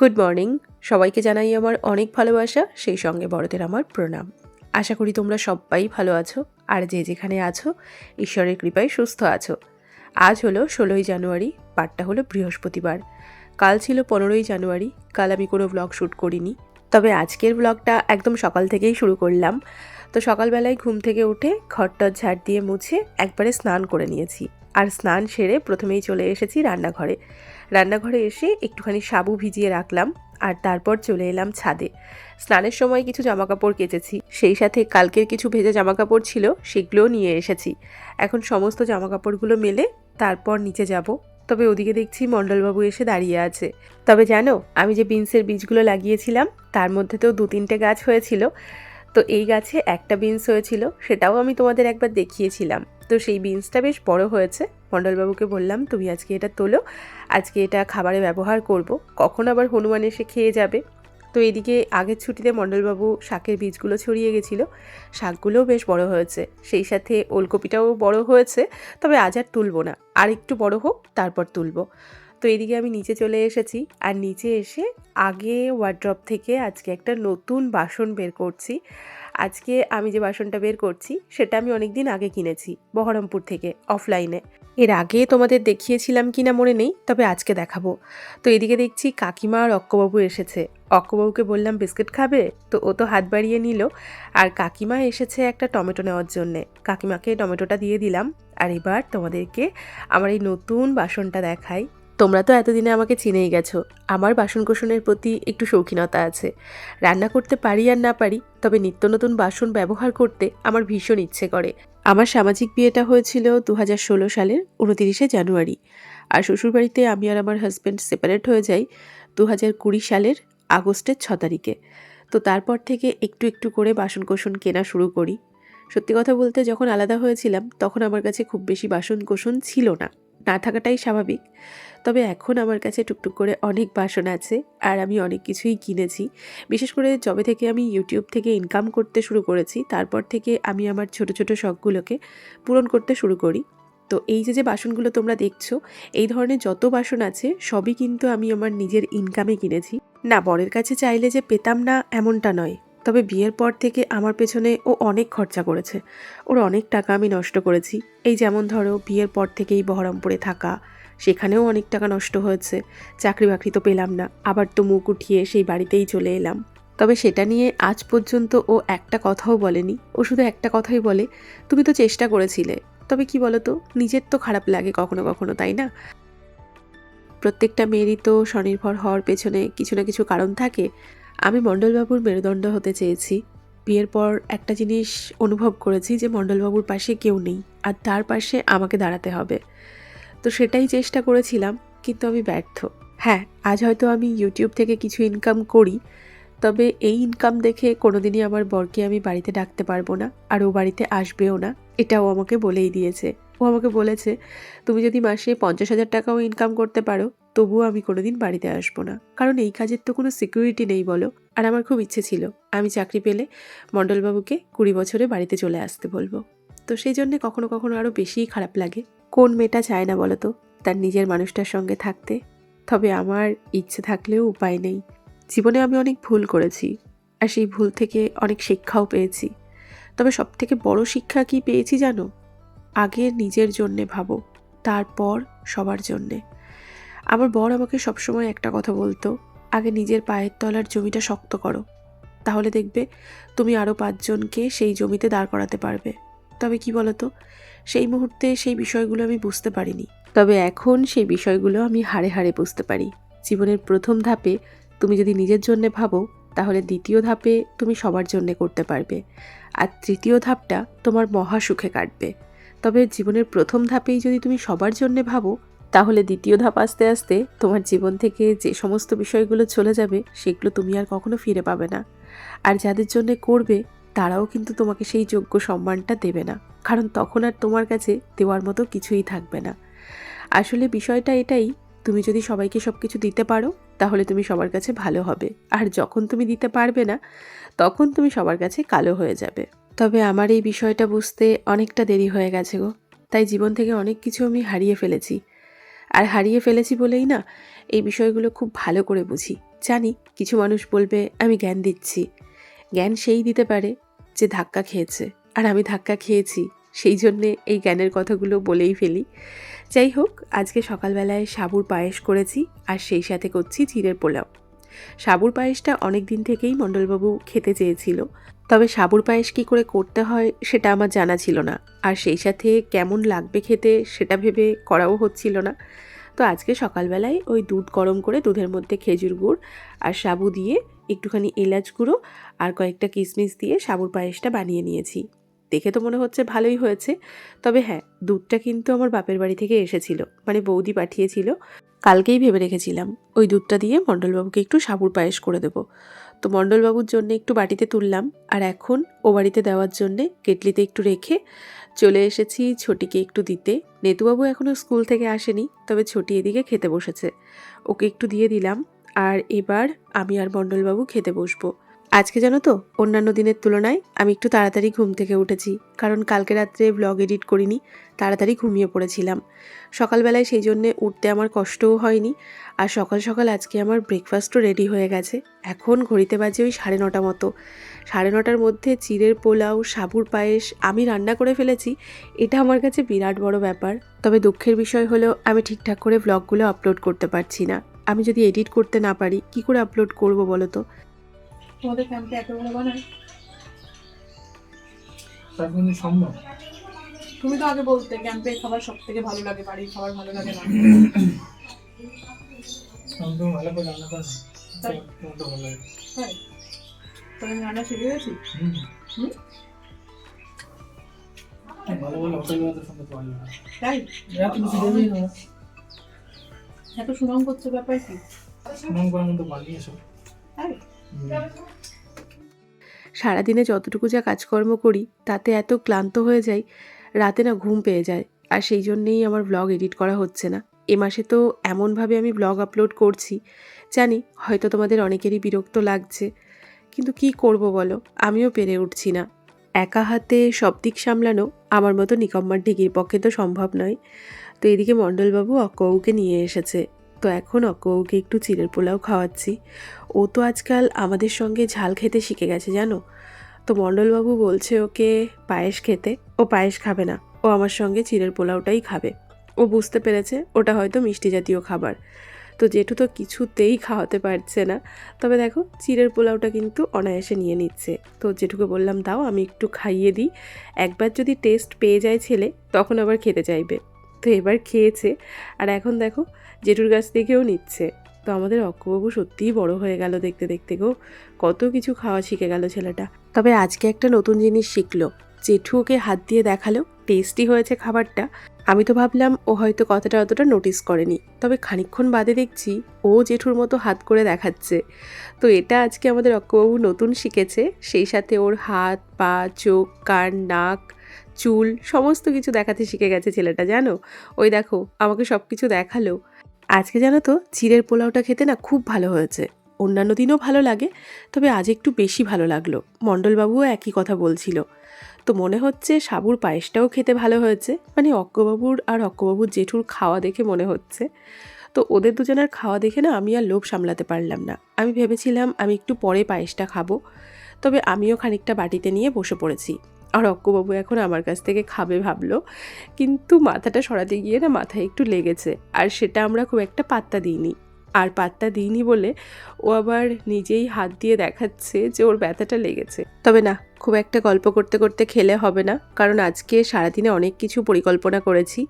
Good morning সবাইকে জানাই আমার অনেক ভালোবাসা, সেই সঙ্গে বড়দের আমার প্রণাম। আশা করি তোমরা সবাই ভালো আছো, আর যে যেখানে আছো, ঈশ্বরের কৃপায় সুস্থ আছো। আজ হলো ষোলোই জানুয়ারি পাটটা হলো বৃহস্পতিবার। কাল ছিল পনেরোই জানুয়ারি, কাল আমি কোনো ব্লগ শ্যুট করিনি। তবে আজকের ব্লগটা একদম সকাল থেকেই শুরু করলাম। তো সকালবেলায় ঘুম থেকে উঠে ঘরটা ঝাড় দিয়ে মুছে একবারে স্নান করে নিয়েছি। আর স্নান সেরে প্রথমেই চলে এসেছি রান্নাঘরে। রান্নাঘরে এসে একটুখানি সাবু ভিজিয়ে রাখলাম আর তারপর চলে এলাম ছাদে। স্নানের সময় কিছু জামাকাপড় কেচেছি। সেই সাথে কালকের কিছু ভেজা জামাকাপড় ছিল, সেগুলোও নিয়ে এসেছি। এখন সমস্ত জামাকাপড়গুলো মেলে তারপর নিচে যাব। তবে ওদিকে দেখছি মণ্ডলবাবু এসে দাঁড়িয়ে আছে। তবে জানো, আমি যে বিনসের বীজগুলো লাগিয়েছিলাম, তার মধ্যে তো দু তিনটে গাছ হয়েছিল। তো এই গাছে একটা বিনস হয়েছিল, সেটাও আমি তোমাদের একবার দেখিয়েছিলাম। তো সেই বিনসটা বেশ বড় হয়েছে। মণ্ডলবাবুকে বললাম, তুমি আজকে এটা তোলো, আজকে এটা খাবারে ব্যবহার করব। কখন আবার হনুমান এসে খেয়ে যাবে? তো এদিকে আগের ছুটিতে মণ্ডলবাবু শাকের বীজগুলো ছড়িয়ে গেছিল। শাকগুলোও বেশ বড় হয়েছে। সেই সাথে ওলকপিটাও বড় হয়েছে। তবে আজ আর তুলবো না। আর একটু বড় হোক, তারপর তুলবো। তো এদিকে আমি নিচে চলে এসেছি। আর নিচে এসে আগে ওয়ার্ড্রপ থেকে আজকে একটা নতুন বাসন বের করছি। আজকে আমি যে বাসনটা বের করছি, সেটা আমি অনেক দিন আগে কিনেছি, বহরমপুর থেকে অফলাইনে এর আগে তোমাদের দেখিয়েছিলাম কিনা মনে নেই, তবে আজকে দেখাবো। তো এদিকে দেখছি কাকিমা আর অক্কবাবু এসেছে। অক্কবাবুকে বললাম, বিস্কিট খাবে? তো ও তো হাত বাড়িয়ে নিল। আর কাকিমা এসেছে একটা টমেটো নেওয়ার জন্যে। কাকিমাকে টমেটোটা দিয়ে দিলাম। আর এবার তোমাদেরকে আমার এই নতুন বাসনটা দেখাই। তোমরা তো এতদিনে আমাকে চিনেই গেছো। আমার বাসনকোসনের প্রতি একটু শৌখিনতা আছে। রান্না করতে পারি আর না পারি, তবে নিত্য নতুন বাসন ব্যবহার করতে আমার ভীষণ ইচ্ছে করে। আমার সামাজিক বিয়েটা হয়েছিল দু হাজার ষোলো সালের উনতিরিশে জানুয়ারি। আর শ্বশুরবাড়িতে আমি আর আমার হাজব্যান্ড সেপারেট হয়ে যাই দু হাজার কুড়ি সালের আগস্টের ছ তারিখে। তো তারপর থেকে একটু একটু করে বাসনকোসন কেনা শুরু করি। সত্যি কথা বলতে যখন আলাদা হয়েছিলাম, তখন আমার কাছে খুব বেশি বাসনকোসন ছিল না। না থাকাটাই স্বাভাবিক। তবে এখন আমার কাছে টুকটুক করে অনেক বাসন আছে আর আমি অনেক কিছুই কিনেছি। বিশেষ করে যবে থেকে আমি ইউটিউব থেকে ইনকাম করতে শুরু করেছি, তারপর থেকে আমি আমার ছোট ছোট শখগুলোকে পূরণ করতে শুরু করি। তো এই যে যে বাসনগুলো তোমরা দেখছ, এই ধরনের যত বাসন আছে, সবই কিন্তু আমি আমার নিজের ইনকামে কিনেছি। না, বরের কাছে চাইলে যে পেতাম না, এমনটা নয়। তবে বিয়ের পর থেকে আমার পেছনে ও অনেক খরচা করেছে। ওর অনেক টাকা আমি নষ্ট করেছি। এই যেমন ধরো, বিয়ের পর থেকেই বহরমপুরে থাকা সেখানেও অনেক টাকা নষ্ট হয়েছে। চাকরি বাকরি তো পেলাম না। আবার তো মুখ উঠিয়ে সেই বাড়িতেই চলে এলাম। তবে সেটা নিয়ে আজ পর্যন্ত ও একটা কথাও বলেনি। ও শুধু একটা কথাই বলে, তুমি তো চেষ্টা করেছিলে। তবে কি বলো তো নিজের তো খারাপ লাগে কখনো কখনো, তাই না? প্রত্যেকটা মেয়েরই তো স্বনির্ভর হওয়ার পেছনে কিছু না কিছু কারণ থাকে। আমি মণ্ডলবাবুর মেরুদণ্ড হতে চেয়েছি। বিয়ের পর একটা জিনিস অনুভব করেছি যে মণ্ডলবাবুর পাশে কেউ নেই। আর তার পাশে আমাকে দাঁড়াতে হবে। তো সেটাই চেষ্টা করেছিলাম, কিন্তু আমি ব্যর্থ। হ্যাঁ আজ হয়তো আমি ইউটিউব থেকে কিছু ইনকাম করি, তবে এই ইনকাম দেখে কোনোদিনই আমার বরকে আমি বাড়িতে ডাকতে পারব না, আর ও বাড়িতে আসবেও না। এটাও আমাকে বলেই দিয়েছে। ও আমাকে বলেছে, তুমি যদি মাসে পঞ্চাশ হাজার টাকাও ইনকাম করতে পারো, তবুও আমি কোনোদিন বাড়িতে আসব না। কারণ এই কাজের তো কোনো সিকিউরিটি নেই বলো। আর আমার খুব ইচ্ছে ছিল, আমি চাকরি পেলে মণ্ডলবাবুকে কুড়ি বছরে বাড়িতে চলে আসতে বলব। তো সেই জন্যে কখনো কখনো আরও বেশিই খারাপ লাগে। কোন মেয়েটা চায় না বলো তো? তার নিজের মানুষটার সঙ্গে থাকতে। তবে আমার ইচ্ছে থাকলেও উপায় নেই। জীবনে আমি অনেক ভুল করেছি, আর সেই ভুল থেকে অনেক শিক্ষাও পেয়েছি। তবে সব থেকে বড় শিক্ষা কি পেয়েছি জানো? আগে নিজের জন্যে ভাবো, তারপর সবার জন্যে। আমার বর আমাকে সবসময় একটা কথা বলতো, আগে নিজের পায়ের তলার জমিটা শক্ত করো। তাহলে দেখবে তুমি আরও পাঁচজনকে সেই জমিতে দাঁড় করাতে পারবে। তবে কি বলতো সেই মুহূর্তে সেই বিষয়গুলো আমি বুঝতে পারিনি। তবে এখন সেই বিষয়গুলো আমি হাড়ে হাড়ে বুঝতে পারি। জীবনের প্রথম ধাপে তুমি যদি নিজের জন্যে ভাবো, তাহলে দ্বিতীয় ধাপে তুমি সবার জন্যে করতে পারবে। আর তৃতীয় ধাপটা তোমার মহা সুখে কাটবে। তবে জীবনের প্রথম ধাপেই যদি তুমি সবার জন্যে ভাবো, তাহলে দ্বিতীয় ধাপ আস্তে আস্তে তোমার জীবন থেকে যে সমস্ত বিষয়গুলো চলে যাবে, সেগুলো তুমি আর কখনো ফিরে পাবে না। আর যাদের জন্য করবে তারাও কিন্তু তোমাকে সেই যোগ্য সম্মানটা দেবে না। কারণ তখন আর তোমার কাছে দেওয়ার মতো কিছুই থাকবে না। আসলে বিষয়টা এটাই, তুমি যদি সবাইকে সব কিছু দিতে পারো, তাহলে তুমি সবার কাছে ভালো হবে। আর যখন তুমি দিতে পারবে না, তখন তুমি সবার কাছে কালো হয়ে যাবে। তবে আমার এই বিষয়টা বুঝতে অনেকটা দেরি হয়ে গেছে গো। তাই জীবন থেকে অনেক কিছু আমি হারিয়ে ফেলেছি। আর হারিয়ে ফেলেছি বলেই না, এই বিষয়গুলো খুব ভালো করে বুঝি। জানি, কিছু মানুষ বলবে, আমি জ্ঞান দিচ্ছি। জ্ঞান সেই দিতে পারে যে ধাক্কা খেয়েছে। আর আমি ধাক্কা খেয়েছি, সেই জন্যে এই জ্ঞানের কথাগুলো বলেই ফেলি। যাই হোক, আজকে সকালবেলায় সাবুর পায়েস করেছি আর সেই সাথে করছি চিড়ের পোলাও। সাবুর পায়েসটা অনেক দিন থেকেই মণ্ডলবাবু খেতে চেয়েছিল। তবে সাবুর পায়েস কী করে করতে হয় সেটা আমার জানা ছিল না। আর সেই সাথে কেমন লাগবে খেতে সেটা ভেবে করাও হচ্ছিল না। তো আজকে সকালবেলায় ওই দুধ গরম করে দুধের মধ্যে খেজুর গুড় আর সাবু দিয়ে একটুখানি এলাচ গুঁড়ো আর কয়েকটা কিশমিশ দিয়ে সাবুর পায়েসটা বানিয়ে নিয়েছি। দেখে তো মনে হচ্ছে ভালোই হয়েছে। তবে হ্যাঁ দুধটা কিন্তু আমার বাপের বাড়ি থেকে এসেছিল মানে বৌদি পাঠিয়েছিল। কালকেই ভেবে রেখেছিলাম, ওই দুধটা দিয়ে মণ্ডলবাবুকে একটু সাবুর পায়েস করে দেবো। তো মণ্ডলবাবুর জন্য একটু বাটিতে তুললাম, আর এখন ও বাড়িতে দেওয়ার জন্যে কেটলিতে একটু রেখে চলে এসেছি ছোটিকে একটু দিতে। নেতুবাবু এখনও স্কুল থেকে আসেনি, তবে ছোটি এদিকে খেতে বসেছে। ওকে একটু দিয়ে দিলাম আর এবার আমি আর মণ্ডলবাবু খেতে বসবো। আজকে জানো তো, অন্যান্য দিনের তুলনায় আমি একটু তাড়াতাড়ি ঘুম থেকে উঠেছি, কারণ কালকে রাত্রে ব্লগ এডিট করিনি, তাড়াতাড়ি ঘুমিয়ে পড়েছিলাম। সকালবেলায় সেই জন্যে উঠতে আমার কষ্টও হয়নি, আর সকাল সকাল আজকে আমার ব্রেকফাস্টও রেডি হয়ে গেছে। এখন ঘড়িতে বাজে ওই সাড়ে নটা মতো। সাড়ে নটার মধ্যে চিড়ের পোলাও, সাবুর পায়েস আমি রান্না করে ফেলেছি, এটা আমার কাছে বিরাট বড় ব্যাপার। তবে দুঃখের বিষয় হলো আমি ঠিকঠাক করে ব্লগগুলো আপলোড করতে পারছি না। আমি যদি এডিট করতে না পারি কি করে আপলোড করব বলো তো? তোমাদের ক্যাম্পে এত বড় বানায়? সম্ভব। তুমি তো আগে বলতে ক্যাম্পে খাবার সব থেকে ভালো লাগে বাড়ির খাবার ভালো লাগে না। তুমি ভালো করে রান্না করো তো ভালো লাগে। আমি রান্না শিখে গেছি? হুম। হুম? ভালো ভালো হোটেল তাই? তুমি শিখে না। এত সুনাম করছে ব্যাপার কি? সুনাম করার মতো বানিয়েছো সারাদিনে যতটুকু যা কাজকর্ম করি তাতে এত ক্লান্ত হয়ে যাই রাতে না ঘুম পেয়ে যায়। আর সেই জন্যেই আমার ব্লগ এডিট করা হচ্ছে না। এ মাসে তো এমনভাবে আমি ব্লগ আপলোড করছি। জানি হয়তো তোমাদের অনেকেরই বিরক্ত লাগছে। কিন্তু কি করব বলো? আমিও পেরে উঠছি না। একা হাতে সব দিক সামলানো আমার মতো নিকম্মার ডিগির পক্ষে তো সম্ভব নয়। তো এদিকে মণ্ডলবাবু অক্কবাবুকে নিয়ে এসেছে। তো এখন অক্কবাবুকে একটু চিড়ের পোলাও খাওয়াচ্ছি। ও তো আজকাল আমাদের সঙ্গে ঝাল খেতে শিখে গেছে, জানো? তো মণ্ডলবাবু বলছে ওকে পায়েস খেতে। ও পায়েস খাবে না। ও আমার সঙ্গে চিড়ের পোলাওটাই খাবে। ও বুঝতে পেরেছে, ওটা হয়তো মিষ্টি জাতীয় খাবার। তো জেঠু তো কিছুতেই খাওয়াতে পারছে না। তবে দেখো, চিড়ের পোলাওটা কিন্তু অনায়াসে নিয়ে নিচ্ছে। তো জেঠুকে বললাম, দাও, আমি একটু খাইয়ে দিই। একবার যদি টেস্ট পেয়ে যায় ছেলে, তখন আবার খেতে চাইবে। তো এবার খেয়েছে। আর এখন দেখো, জেঠুর গাছ থেকেও নিচ্ছে। তো আমাদের অক্ষবাবু সত্যিই বড় হয়ে গেল দেখতে দেখতে গো। কত কিছু খাওয়া শিখে গেল ছেলেটা। তবে আজকে একটা নতুন জিনিস শিখলো। জেঠু ওকে হাত দিয়ে দেখাল টেস্টি হয়েছে খাবারটা। আমি তো ভাবলাম, ও হয়তো কথাটা অতটা নোটিস করেনি। তবে খানিকক্ষণ বাদে দেখছি, ও জেঠুর মতো হাত করে দেখাচ্ছে। তো এটা আজকে আমাদের অক্ষবাবু নতুন শিখেছে। সেই সাথে ওর হাত, পা, চোখ, কান, নাক চুল, সমস্ত কিছু দেখাতে শিখে গেছে ছেলেটা, জানো? ওই দেখো, আমাকে সব কিছু দেখাল। আজকে জানো তো, চিড়ের পোলাওটা খেতে না খুব ভালো হয়েছে। অন্যান্য দিনও ভালো লাগে, তবে আজ একটু বেশি ভালো লাগল। মণ্ডলবাবুও একই কথা বলছিল। তো মনে হচ্ছে সাবুর পায়েসটাও খেতে ভালো হয়েছে। মানে অক্কবাবুর আর অক্কবাবুর জেঠুর খাওয়া দেখে মনে হচ্ছে। তো ওদের দুজনের খাওয়া দেখে না আমি আর লোভ সামলাতে পারলাম না। আমি ভেবেছিলাম আমি একটু পরে পায়েসটা খাব। তবে আমিও খানিকটা বাটিতে নিয়ে বসে পড়েছি। আর অক্কবাবু এখন আমার কাছ থেকে খাবে ভাবলো। কিন্তু মাথাটা সরাতে গিয়ে না মাথায় একটু লেগেছে। আর সেটা আমরা খুব একটা পাত্তা দিইনি। আর পাত্তা দিইনি বলে ও আবার নিজেই হাত দিয়ে দেখাচ্ছে যে ওর ব্যথাটা লেগেছে। তবে না, খুব একটা গল্প করতে করতে খেলে হবে না। কারণ আজকে সারাদিনে অনেক কিছু পরিকল্পনা করেছি।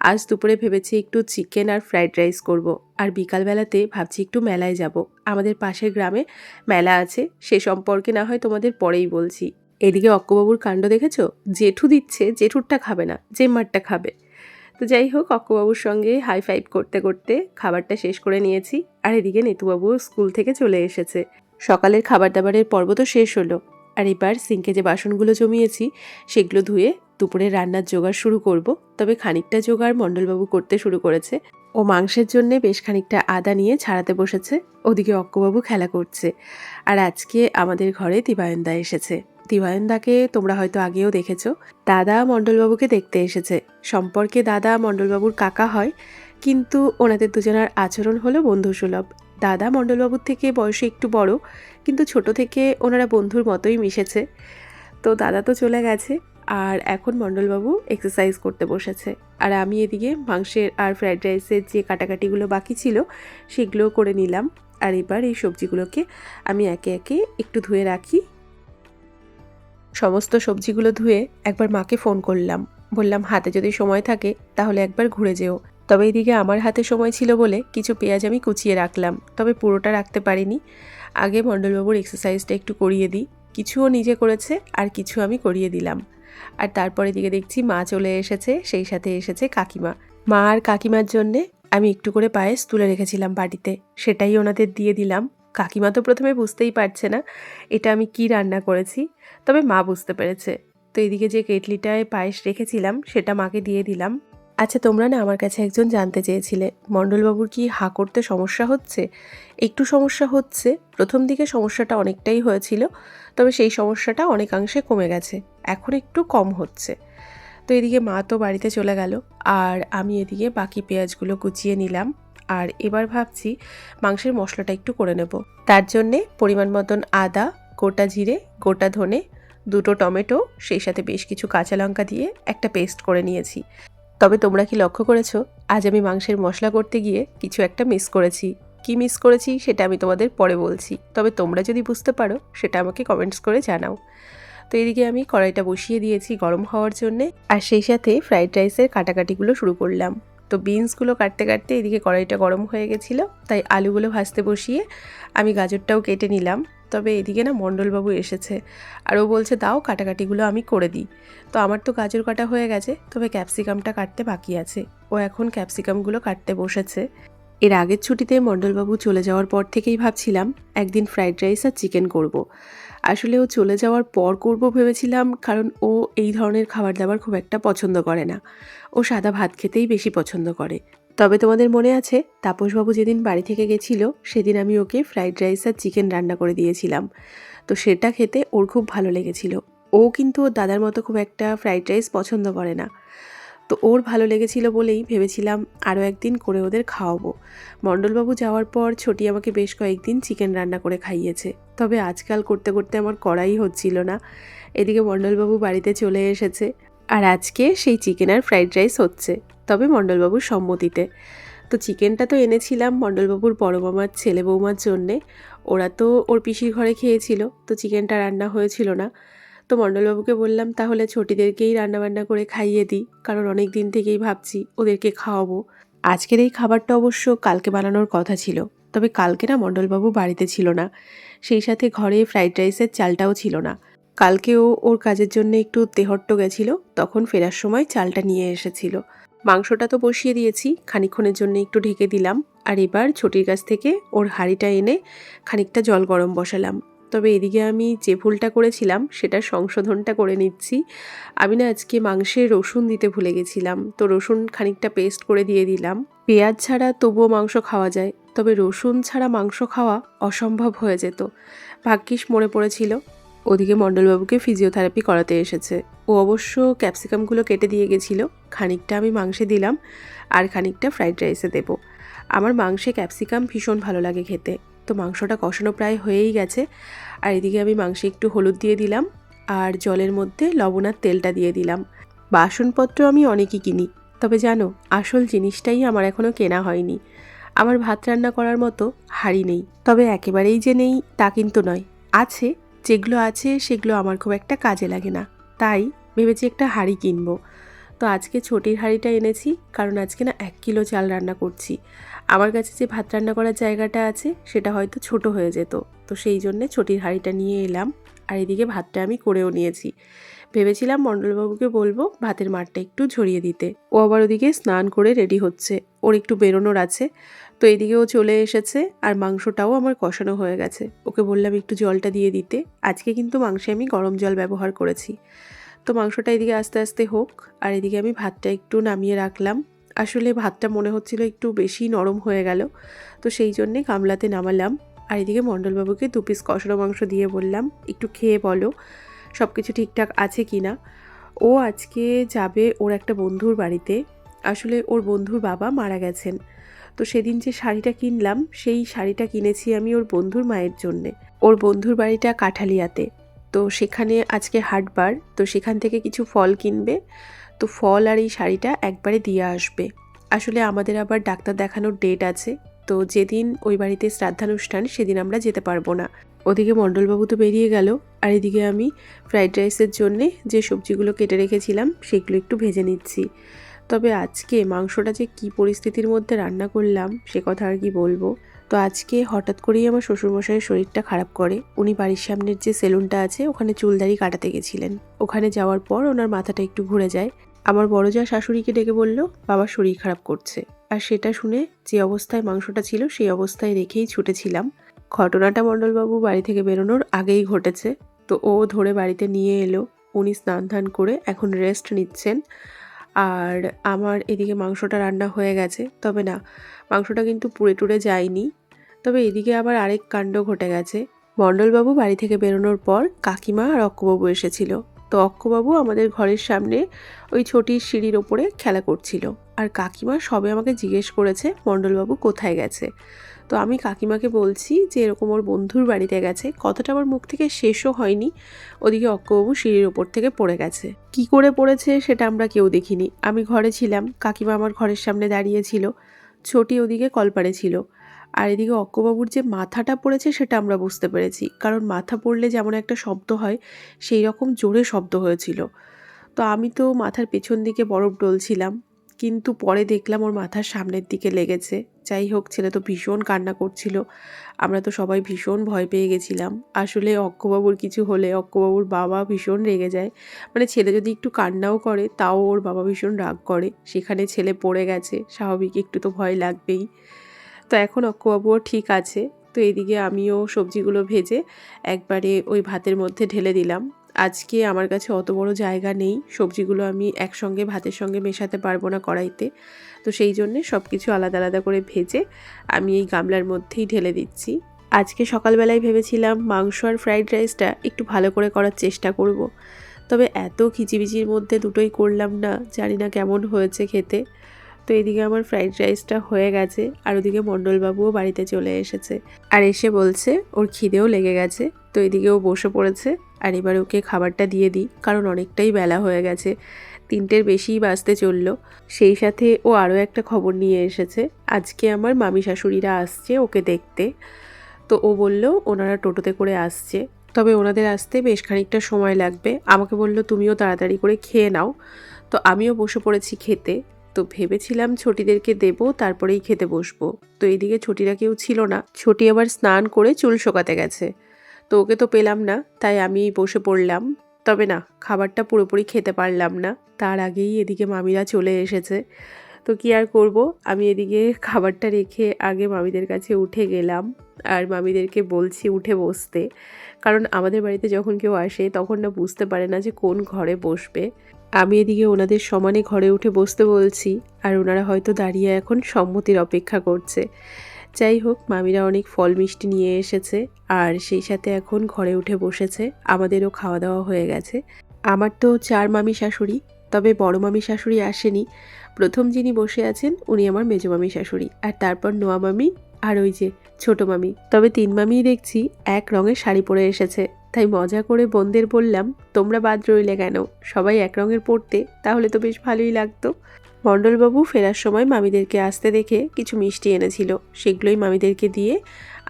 আজ দুপুরে ভেবেছি একটু চিকেন আর ফ্রাইড রাইস করব। আর বিকালবেলাতে ভাবছি একটু মেলায় যাব। আমাদের পাশের গ্রামে মেলা আছে। সে সম্পর্কে না হয় তোমাদের পরেই বলছি। এদিকে অক্কবাবুর কাণ্ড দেখেছ? জেঠু দিচ্ছে, জেঠুরটা খাবে না, জেম্মারটা খাবে। তো যাই হোক, অক্কবাবুর সঙ্গে হাই ফাইভ করতে করতে খাবারটা শেষ করে নিয়েছি। আর এদিকে নেতুবাবু স্কুল থেকে চলে এসেছে। সকালের খাবার দাবারের পর্ব তো শেষ হলো। আর এবার সিঙ্কে যে বাসনগুলো জমিয়েছি, সেগুলো ধুয়ে দুপুরে রান্নার জোগাড় শুরু করব। তবে খানিকটা জোগাড় মণ্ডলবাবু করতে শুরু করেছে। ও মাংসের জন্য বেশ খানিকটা আদা নিয়ে ছাড়াতে বসেছে। ওদিকে অক্কবাবু খেলা করছে। আর আজকে আমাদের ঘরে দিবায়নদা এসেছে। দিবায়নদাকে তোমরা হয়তো আগেও দেখেছ। দাদা মণ্ডলবাবুকে দেখতে এসেছে। সম্পর্কে দাদা মণ্ডলবাবুর কাকা হয়, কিন্তু ওনাদের দুজনার আচরণ হলো বন্ধুসুলভ। দাদা মণ্ডলবাবুর থেকে বয়সে একটু বড়, কিন্তু ছোট থেকে ওনারা বন্ধুর মতোই মিশেছে। তো দাদা তো চলে গেছে, আর এখন মণ্ডলবাবু এক্সারসাইজ করতে বসেছে। আর আমি এদিকে মাংসের আর ফ্রাইড রাইসের যে কাটাকাটিগুলো বাকি ছিল, সেগুলোও করে নিলাম। আর এবার এই সবজিগুলোকে আমি একে একে একটু ধুয়ে রাখি। সমস্ত সবজিগুলো ধুয়ে একবার মাকে ফোন করলাম। বললাম, হাতে যদি সময় থাকে, তাহলে একবার ঘুরে যেও। তবে এদিকে আমার হাতে সময় ছিল বলে কিছু পেঁয়াজ আমি কুচিয়ে রাখলাম, তবে পুরোটা রাখতে পারিনি। আগে মণ্ডলবাবুর এক্সারসাইজটা একটু করিয়ে দিই। কিছুও নিজে করেছে, আর কিছু আমি করিয়ে দিলাম। আর তারপরে দিকে দেখছি মা চলে এসেছে, সেই সাথে এসেছে কাকিমা। মা আর কাকিমার জন্যে আমি একটু করে পায়েস তুলে রেখেছিলাম বাড়িতে, সেটাই ওনাদের দিয়ে দিলাম। কাকিমা তো প্রথমে বুঝতেই পারছে না এটা আমি কি রান্না করেছি, তবে মা বুঝতে পেরেছে। তো এদিকে যে কেটলিটায় পায়েস রেখেছিলাম, সেটা মাকে দিয়ে দিলাম। আচ্ছা তোমরা না আমার কাছে একজন জানতে চেয়েছিলে, মণ্ডলবাবুর কি হা করতে সমস্যা হচ্ছে? একটু সমস্যা হচ্ছে, প্রথম দিকে সমস্যাটা অনেকটাই হয়েছিল, তবে সেই সমস্যাটা অনেকাংশে কমে গেছে, এখন একটু কম হচ্ছে। তো এদিকে মা তো বাড়িতে চলে গেল, আর আমি এদিকে বাকি পেঁয়াজগুলো কুচিয়ে নিলাম। আর এবার ভাবছি মাংসের মশলাটা একটু করে নেব। তার জন্যে পরিমাণ মতন আদা, গোটা জিরে, গোটা ধনে, দুটো টমেটো, সেই সাথে বেশ কিছু কাঁচা লঙ্কা দিয়ে একটা পেস্ট করে নিয়েছি। তবে তোমরা কি লক্ষ্য করেছ, আজ আমি মাংসের মশলা করতে গিয়ে কিছু একটা মিস করেছি। কি মিস করেছি সেটা আমি তোমাদের পরে বলছি। তবে তোমরা যদি বুঝতে পারো, সেটা আমাকে কমেন্টস করে জানাও। তো এদিকে আমি কড়াইটা বসিয়ে দিয়েছি গরম হওয়ার জন্যে। আর সেই সাথে ফ্রাইড রাইসের কাটাকাটিগুলো শুরু করলাম। তো বিনসগুলো কাটতে কাটতে এদিকে কড়াইটা গরম হয়ে গেছিল, তাই আলুগুলো ভাজতে বসিয়ে আমি গাজরটাও কেটে নিলাম। তবে এদিকে না মণ্ডলবাবু এসেছে আর ও বলছে, দাও কাটাকাটিগুলো আমি করে দিই। তো আমার তো গাজর কাটা হয়ে গেছে, তবে ক্যাপসিকামটা কাটতে বাকি আছে। ও এখন ক্যাপসিকামগুলো কাটতে বসেছে। এর আগের ছুটিতে মণ্ডলবাবু চলে যাওয়ার পর থেকেই ভাবছিলাম, একদিন ফ্রাইড রাইস আর চিকেন করব। আসলে ও চলে যাওয়ার পর করব ভেবেছিলাম, কারণ ও এই ধরনের খাবার দাবার খুব একটা পছন্দ করে না। ও সাদা ভাত খেতেই বেশি পছন্দ করে। তবে তোমাদের মনে আছে, তাপসবাবু যেদিন বাড়ি থেকে গেছিল, সেদিন আমি ওকে ফ্রাইড রাইস আর চিকেন রান্না করে দিয়েছিলাম। তো সেটা খেতে ওর খুব ভালো লেগেছিল। ও কিন্তু ওর দাদার মতো খুব একটা ফ্রাইড রাইস পছন্দ করে না। তো ওর ভালো লেগেছিল বলেই ভেবেছিলাম আরও একদিন করে ওদের খাওয়াবো। মণ্ডলবাবু যাওয়ার পর ছোটি আমাকে বেশ কয়েকদিন চিকেন রান্না করে খাইয়েছে। তবে আজকাল করতে করতে আমার করাই হচ্ছিল না। এদিকে মণ্ডলবাবু বাড়িতে চলে এসেছে আর আজকে সেই চিকেন আর ফ্রাইড রাইস হচ্ছে, তবে মণ্ডলবাবুর সম্মতিতে। তো চিকেনটা তো এনেছিলাম মণ্ডলবাবুর বড় মামার ছেলে বৌমার জন্যে। ওরা তো ওর পিসির ঘরে খেয়েছিল, তো চিকেনটা রান্না হয়েছিল না। তো মণ্ডলবাবুকে বললাম, তাহলে ছোটিদেরকেই রান্নাবান্না করে খাইয়ে দিই, কারণ অনেক দিন থেকেই ভাবছি ওদেরকে খাওয়াবো। আজকের এই খাবারটা অবশ্য কালকে বানানোর কথা ছিল, তবে কালকে না মণ্ডলবাবু বাড়িতে ছিল না। সেই সাথে ঘরে ফ্রাইড রাইসের চালটাও ছিল না। কালকেও ওর কাজের জন্য একটু তেহট্ট গেছিল, তখন ফেরার সময় চালটা নিয়ে এসেছিল। মাংসটা তো বসিয়ে দিয়েছি, খানিক্ষণের জন্য একটু ঢেকে দিলাম, আর এবার ছোটির কাছ থেকে ওর হাঁড়িটা এনে খানিকটা জল গরম বসালাম। তবে এদিকে আমি যে ভুলটা করেছিলাম, সেটার সংশোধনটা করে নিচ্ছি। আমি না আজকে মাংসে রসুন দিতে ভুলে গেছিলাম, তো রসুন খানিকটা পেস্ট করে দিয়ে দিলাম। পেঁয়াজ ছাড়া তবুও মাংস খাওয়া যায়, তবে রসুন ছাড়া মাংস খাওয়া অসম্ভব হয়ে যেত। ভাগ্যিস মনে পড়েছিল। ওদিকে মণ্ডলবাবুকে ফিজিওথেরাপি করাতে এসেছে। ও অবশ্য ক্যাপসিকামগুলো কেটে দিয়ে গেছিল, খানিকটা আমি মাংসে দিলাম, আর খানিকটা ফ্রাইড রাইসে দেবো। আমার মাংসে ক্যাপসিকাম ভীষণ ভালো লাগে খেতে। তো মাংসটা কষানো প্রায় হয়েই গেছে। আর এদিকে আমি মাংসে একটু হলুদ দিয়ে দিলাম আর জলের মধ্যে লবণ আর তেলটা দিয়ে দিলাম। বাসনপত্র আমি অনেকই কিনি, তবে জানো, আসল জিনিসটাই আমার এখনও কেনা হয়নি। আমার ভাত রান্না করার মতো হাঁড়ি নেই, তবে একেবারেই যে নেই তা কিন্তু নয়। আছে, যেগুলো আছে সেগুলো আমার খুব একটা কাজে লাগে না, তাই ভেবেছি একটা হাঁড়ি কিনবো। তো আজকে ছোটির হাঁড়িটা এনেছি, কারণ আজকে না এক কিলো চাল রান্না করছি। আমার কাছে যে ভাত রান্না করার জায়গাটা আছে, সেটা হয়তো ছোট হয়ে যেত। তো সেই জন্যে ছোটির হাঁড়িটা নিয়ে এলাম। আর এদিকে ভাতটা আমি করেও নিয়েছি। ভেবেছিলাম মণ্ডলবাবুকে বলব ভাতের মাঠটা একটু ঝরিয়ে দিতে। ও আবার ওদিকে স্নান করে রেডি হচ্ছে। ওর একটু বেরোনোর আছে। তো এদিকে ও চলে এসেছে আর মাংসটাও আমার কষানো হয়ে গেছে। ওকে বললাম একটু জলটা দিয়ে দিতে। আজকে কিন্তু মাংসে আমি গরম জল ব্যবহার করেছি। তো মাংসটা এদিকে আস্তে আস্তে হোক। আর এদিকে আমি ভাতটা একটু নামিয়ে রাখলাম। আসলে ভাতটা মনে হচ্ছিল একটু বেশি নরম হয়ে গেল। তো সেই জন্যে গামলাতে নামালাম। আর এদিকে মণ্ডলবাবুকে দু পিস কষানো মাংস দিয়ে বললাম, একটু খেয়ে বলো সব কিছু ঠিকঠাক আছে কি না ও আজকে যাবে ওর একটা বন্ধুর বাড়িতে। আসলে ওর বন্ধুর বাবা মারা গেছেন। তো সেদিন যে শাড়িটা কিনলাম, সেই শাড়িটা কিনেছি আমি ওর বন্ধুর মায়ের জন্যে। ওর বন্ধুর বাড়িটা কাঠালিয়াতে। তো সেখানে আজকে হাটবার, তো সেখান থেকে কিছু ফল কিনবে। তো ফল আর এই শাড়িটা একবারে দিয়ে আসবে। আসলে আমাদের আবার ডাক্তার দেখানোর ডেট আছে, তো যেদিন ওই বাড়িতে শ্রাদ্ধানুষ্ঠান সেদিন আমরা যেতে পারব না। ওদিকে মণ্ডলবাবু তো বেরিয়ে গেল, আর এদিকে আমি ফ্রাইড রাইসের জন্যে যে সবজিগুলো কেটে রেখেছিলাম সেগুলো একটু ভেজে নিচ্ছি। তবে আজকে মাংসটা যে কী পরিস্থিতির মধ্যে রান্না করলাম সে কথা আর কি বলব। তো আজকে হঠাৎ করেই আমার শ্বশুরমশাইয়ের শরীরটা খারাপ করে। উনি বাড়ির সামনের যে সেলুনটা আছে, ওখানে চুলদাড়ি কাটাতে গেছিলেন। ওখানে যাওয়ার পর ওনার মাথাটা একটু ঘুরে যায়। আমার বড় যা শাশুড়িকে ডেকে বলল, বাবার শরীর খারাপ করছে। আর সেটা শুনে যে অবস্থায় মাংসটা ছিল, সেই অবস্থায় রেখেই ছুটেছিলাম। ঘটনাটা মণ্ডলবাবু বাড়ি থেকে বেরোনোর আগেই ঘটেছে। তো ও ধরে বাড়িতে নিয়ে এলো। উনি স্নান ধান করে এখন রেস্ট নিচ্ছেন। আর আমার এদিকে মাংসটা রান্না হয়ে গেছে। তবে না, মাংসটা কিন্তু পুড়ে টুড়ে যায়নি। তবে এদিকে আবার আরেক কাণ্ড ঘটে গেছে। মণ্ডলবাবু বাড়ি থেকে বেরোনোর পর কাকিমা আর অক্কবাবু এসেছিল। তো অক্কবাবু আমাদের ঘরের সামনে ওই ছোটির সিঁড়ির ওপরে খেলা করছিল। আর কাকিমা সবে আমাকে জিজ্ঞেস করেছে, মণ্ডলবাবু কোথায় গেছে? তো আমি কাকিমাকে বলছি যে এরকম ওর বন্ধুর বাড়িতে গেছে। কথাটা আমার মুখ থেকে শেষও হয়নি। ওদিকে অক্কবাবু সিঁড়ির ওপর থেকে পড়ে গেছে। কি করে পড়েছে সেটা আমরা কেউ দেখিনি। আমি ঘরে ছিলাম। কাকিমা আমার ঘরের সামনে দাঁড়িয়েছিল ছোটি ওদিকে কলপাড়ে ছিল। আর এদিকে অক্কবাবুর যে মাথাটা পড়েছে সেটা আমরা বুঝতে পেরেছি। কারণ মাথা পড়লে যেমন একটা শব্দ হয়, সেই রকম জোরে শব্দ হয়েছিল। তো আমি তো মাথার পেছন দিকে বরফ ডলছিলাম, কিন্তু পরে দেখলাম ওর মাথার সামনের দিকে লেগেছে। যাই হোক, ছেলে তো ভীষণ কান্না করছিল। আমরা তো সবাই ভীষণ ভয় পেয়ে গেছিলাম। আসলে অক্কবাবুর কিছু হলে অক্কবাবুর বাবা ভীষণ রেগে যায়। মানে ছেলে যদি একটু কান্নাও করে, তাও ওর বাবা ভীষণ রাগ করে। সেখানে ছেলে পড়ে গেছে, স্বাভাবিক একটু তো ভয় লাগবেই। তো এখন অক্কবাবুও ঠিক আছে। তো এদিকে আমিও সবজিগুলো ভেজে একবারে ওই ভাতের মধ্যে ঢেলে দিলাম। আজকে আমার কাছে অত বড় জায়গা নেই, সবজিগুলো আমি একসঙ্গে ভাতের সঙ্গে মেশাতে পারব না কড়াইতে। তো সেই জন্যে সব কিছু আলাদা আলাদা করে ভেজে আমি এই গামলার মধ্যেই ঢেলে দিচ্ছি। আজকে সকালবেলায় ভেবেছিলাম মাংস আর ফ্রাইড রাইসটা একটু ভালো করে করার চেষ্টা করব। তবে এত খিচিবিচির মধ্যে দুটোই করলাম না, জানি না কেমন হয়েছে খেতে। তো এদিকে আমার ফ্রাইড রাইসটা হয়ে গেছে, আর ওদিকে মণ্ডলবাবুও বাড়িতে চলে এসেছে। আর এসে বলছে, ওর খিদেও লেগে গেছে, তো এদিকে ও বসে পড়েছে। আর এবার ওকে খাবারটা দিয়ে দিই, কারণ অনেকটাই বেলা হয়ে গেছে। তিনটের বেশিই বাজতে চলল। সেই সাথে ও আরও একটা খবর নিয়ে এসেছে। আজকে আমার মামি শাশুড়িরা আসছে ওকে দেখতে। তো ও বলল, ওনারা টোটোতে করে আসছে। তবে ওনাদের আসতে বেশ খানিকটা সময় লাগবে। আমাকে বলল, তুমিও তাড়াতাড়ি করে খেয়ে নাও। তো আমিও বসে পড়েছি খেতে। তো ভেবেছিলাম ছোটিদেরকে দেবো, তারপরেই খেতে বসবো। তো এইদিকে ছোটিরা কেউ ছিল না। ছোটি আবার স্নান করে চুল শোকাতে গেছে। তো ওকে তো পেলাম না, তাই আমি বসে পড়লাম। তবে না, খাবারটা পুরোপুরি খেতে পারলাম না। তার আগেই এদিকে মামিরা চলে এসেছে। তো কি আর করব? আমি এদিকে খাবারটা রেখে আগে মামিদের কাছে উঠে গেলাম। আর মামিদেরকে বলছি উঠে বসতে। কারণ আমাদের বাড়িতে যখন কেউ আসে, তখন না বুঝতে পারে না যে কোন ঘরে বসবে। আমি এদিকে ওনাদের সমানে ঘরে উঠে বসতে বলছি, আর ওনারা হয়তো দাঁড়িয়ে এখন সম্মতির অপেক্ষা করছে। যাই হোক, মামিরা অনেক ফল মিষ্টি নিয়ে এসেছে, আর সেই সাথে এখন ঘরে উঠে বসেছে, আমাদেরও খাওয়া দাওয়া হয়ে গেছে। আমার তো চার মামি শাশুড়ি, তবে বড় মামি শাশুড়ি আসেনি। প্রথম যিনি বসে আছেন, উনি আমার মেজো মামি শাশুড়ি, আর তারপর নোয়া মামি, আর ওই যে ছোট মামি। তবে তিন মামিই দেখছি, এক রঙের শাড়ি পরে এসেছে। তাই মজা করে বোনদের বললাম, তোমরা বাদ রইলে কেন? সবাই এক রঙের পরতে, তাহলে তো বেশ ভালোই লাগতো। মণ্ডলবাবু ফেরার সময় মামিদেরকে আসতে দেখে কিছু মিষ্টি এনেছিল। সেগুলোই মামিদেরকে দিয়ে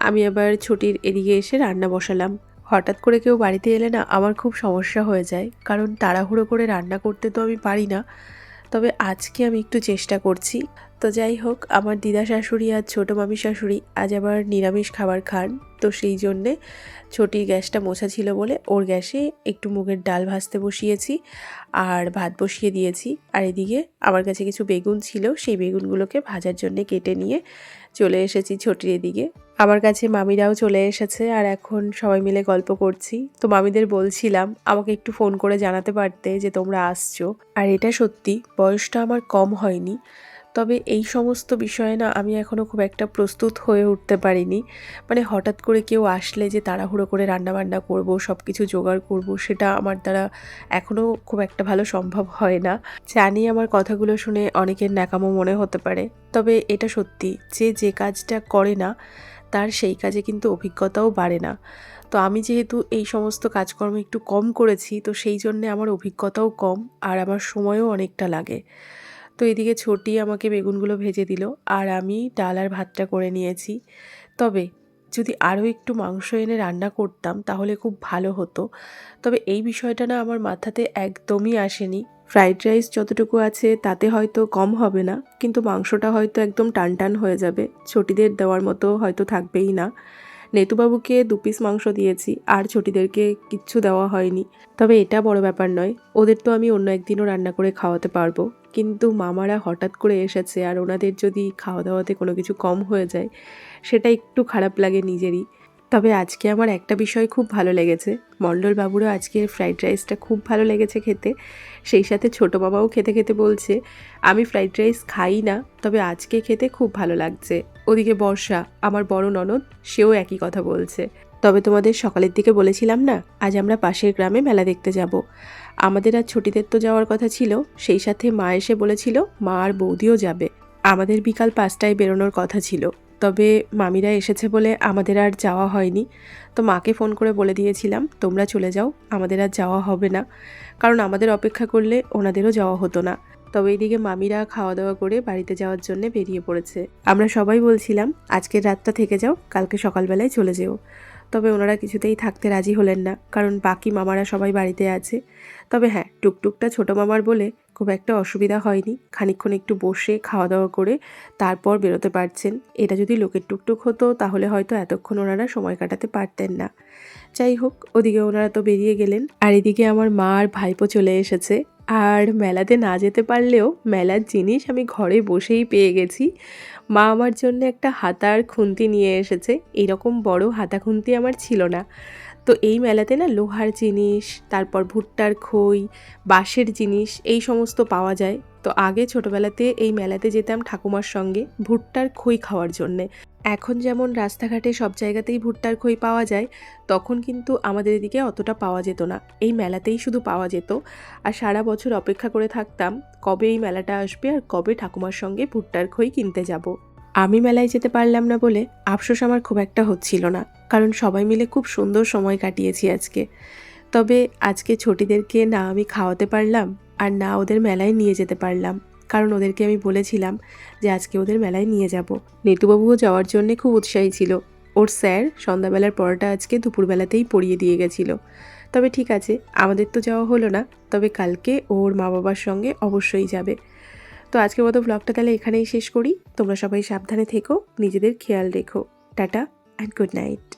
আমি আবার ছুটির এদিকে এসে রান্না বসালাম। হঠাৎ করে কেউ বাড়িতে এলে না আমার খুব সমস্যা হয়ে যায়, কারণ তাড়াহুড়ো করে রান্না করতে তো আমি পারি না। তবে আজকে আমি একটু চেষ্টা করছি। তো যাই হোক, আমার দিদা শাশুড়ি আর ছোটো মামি শাশুড়ি আজ আবার নিরামিষ খাবার খান। তো সেই জন্যে ছোটির গ্যাসটা মোছা ছিল বলে ওর গ্যাসে একটু মুগের ডাল ভাজতে বসিয়েছি আর ভাত বসিয়ে দিয়েছি। আর এদিকে আমার কাছে কিছু বেগুন ছিল, সেই বেগুনগুলোকে ভাজার জন্য কেটে নিয়ে চলে এসেছি ছোটির এদিকে। আমার কাছে মামিরাও চলে এসেছে আর এখন সবাই মিলে গল্প করছি। তো মামিদের বলছিলাম, আমাকে একটু ফোন করে জানাতে পারতে যে তোমরা আসছো। আর এটা সত্যি, বয়সটা আমার কম হয়নি। তবে এই সমস্ত বিষয়ে না আমি এখনও খুব একটা প্রস্তুত হয়ে উঠতে পারিনি। মানে হঠাৎ করে কেউ আসলে যে তাড়াহুড়ো করে রান্নাবান্না করব সব কিছু জোগাড় করব, সেটা আমার দ্বারা এখনও খুব একটা ভালো সম্ভব হয় না। জানি আমার কথাগুলো শুনে অনেকের ন্যাকামো মনে হতে পারে। তবে এটা সত্যি যে যে কাজটা করে না, তার সেই কাজে কিন্তু অভিজ্ঞতাও বাড়ে না। তো আমি যেহেতু এই সমস্ত কাজকর্ম একটু কম করেছি, তো সেই জন্যে আমার অভিজ্ঞতাও কম আর আমার সময়ও অনেকটা লাগে। তো এদিকে ছোটি আমাকে বেগুনগুলো ভেজে দিল আর আমি ডাল আর ভাতটা করে নিয়েছি। তবে যদি আরও একটু মাংস এনে রান্না করতাম তাহলে খুব ভালো হতো। তবে এই বিষয়টা না আমার মাথাতে একদমই আসেনি। ফ্রাইড রাইস যতটুকু আছে তাতে হয়তো কম হবে না, কিন্তু মাংসটা হয়তো একদম টান টান হয়ে যাবে। ছোটিদের দেওয়ার মতো হয়তো থাকবেই না। নেতুবাবুকে দু পিস মাংস দিয়েছি আর ছোটিদেরকে কিচ্ছু দেওয়া হয়নি। তবে এটা বড় ব্যাপার নয়, ওদের তো আমি অন্য একদিনও রান্না করে খাওয়াতে পারব। কিন্তু মামারা হঠাৎ করে এসেছে আর ওনাদের যদি খাওয়া দাওয়াতে কোনো কিছু কম হয়ে যায়, সেটা একটু খারাপ লাগে নিজেরই। তবে আজকে আমার একটা বিষয় খুব ভালো লেগেছে। মণ্ডল বাবুরও আজকের ফ্রাইড রাইসটা খুব ভালো লেগেছে খেতে। সেই সাথে ছোটো বাবাও খেতে খেতে বলছে, আমি ফ্রাইড রাইস খাই না, তবে আজকে খেতে খুব ভালো লাগছে। ওদিকে বর্ষা, আমার বড় ননদ, সেও একই কথা বলছে। তবে তোমাদের সকালের দিকে বলেছিলাম না, আজ আমরা পাশের গ্রামে মেলা দেখতে যাব। আমাদের আর ছুটিদের তো যাওয়ার কথা ছিল, সেই সাথে মা এসে বলেছিল মা আর বৌদিও যাবে। আমাদের বিকাল পাঁচটায় বেরোনোর কথা ছিল, তবে মামিরা এসেছে বলে আমাদের আর যাওয়া হয়নি। তো মাকে ফোন করে বলে দিয়েছিলাম, তোমরা চলে যাও, আমাদের আর যাওয়া হবে না, কারণ আমাদের অপেক্ষা করলে ওনাদেরও যাওয়া হতো না। তবে এইদিকে মামিরা খাওয়া দাওয়া করে বাড়িতে যাওয়ার জন্য বেরিয়ে পড়েছে। আমরা সবাই বলছিলাম, আজকের রাতটা থেকে যাও, কালকে সকালবেলায় চলে যেও। তবে ওনারা কিছুতেই থাকতে রাজি হলেন না, কারণ বাকি মামারা সবাই বাড়িতে আছে। তবে হ্যাঁ টুকটুকটা ছোটো মামার বলে খুব একটা অসুবিধা হয়নি। খানিকক্ষণ একটু বসে খাওয়া দাওয়া করে তারপর বেরোতে পারছেন। এটা যদি লোকের টুকটুক হতো, তাহলে হয়তো এতক্ষণ ওনারা সময় কাটাতে পারতেন না। যাই হোক, ওদিকে ওনারা তো বেরিয়ে গেলেন। আর এদিকে আমার মা আর ভাইপো চলে এসেছে। আর মেলাতে না যেতে পারলেও মেলার জিনিস আমি ঘরে বসেই পেয়ে গেছি। মা আমার জন্য একটা হাতার খুন্তি নিয়ে এসেছে। এরকম বড় হাতা খুন্তি আমার ছিল না। তো এই মেলাতে না লোহার জিনিস, তারপর ভুট্টার খই, বাঁশের জিনিস, এই সমস্ত পাওয়া যায়। তো আগে ছোটোবেলাতে এই মেলাতে যেতাম ঠাকুমার সঙ্গে ভুট্টার খই খাওয়ার জন্যে। এখন যেমন রাস্তাঘাটে সব জায়গাতেই ভুট্টার খই পাওয়া যায়, তখন কিন্তু আমাদের এদিকে অতটা পাওয়া যেত না। এই মেলাতেই শুধু পাওয়া যেত। আর সারা বছর অপেক্ষা করে থাকতাম কবে এই মেলাটা আসবে আর কবে ঠাকুমার সঙ্গে ভুট্টার খই কিনতে যাব। আমি মেলায় যেতে পারলাম না বলে আফসোস আমার খুব একটা হচ্ছিল না, কারণ সবাই মিলে খুব সুন্দর সময় কাটিয়েছি আজকে। তবে আজকে ছোটিদেরকে না আমি খাওয়াতে পারলাম আর না ওদের মেলায় নিয়ে যেতে পারলাম, কারণ ওদেরকে আমি বলেছিলাম যে আজকে ওদের মেলায় নিয়ে যাব। নেতুবাবুও যাওয়ার জন্যে খুব উৎসাহী ছিল। ওর স্যার সন্ধ্যাবেলার পড়াটা আজকে দুপুরবেলাতেই পড়িয়ে দিয়ে গেছিল। তবে ঠিক আছে, আমাদের তো যাওয়া হলো না, তবে কালকে ওর মা বাবার সঙ্গে অবশ্যই যাবে। তো আজকের মতো ব্লগটা তাহলে এখানেই শেষ করি। তোমরা সবাই সাবধানে থেকো, নিজেদের খেয়াল রেখো। Tata and good night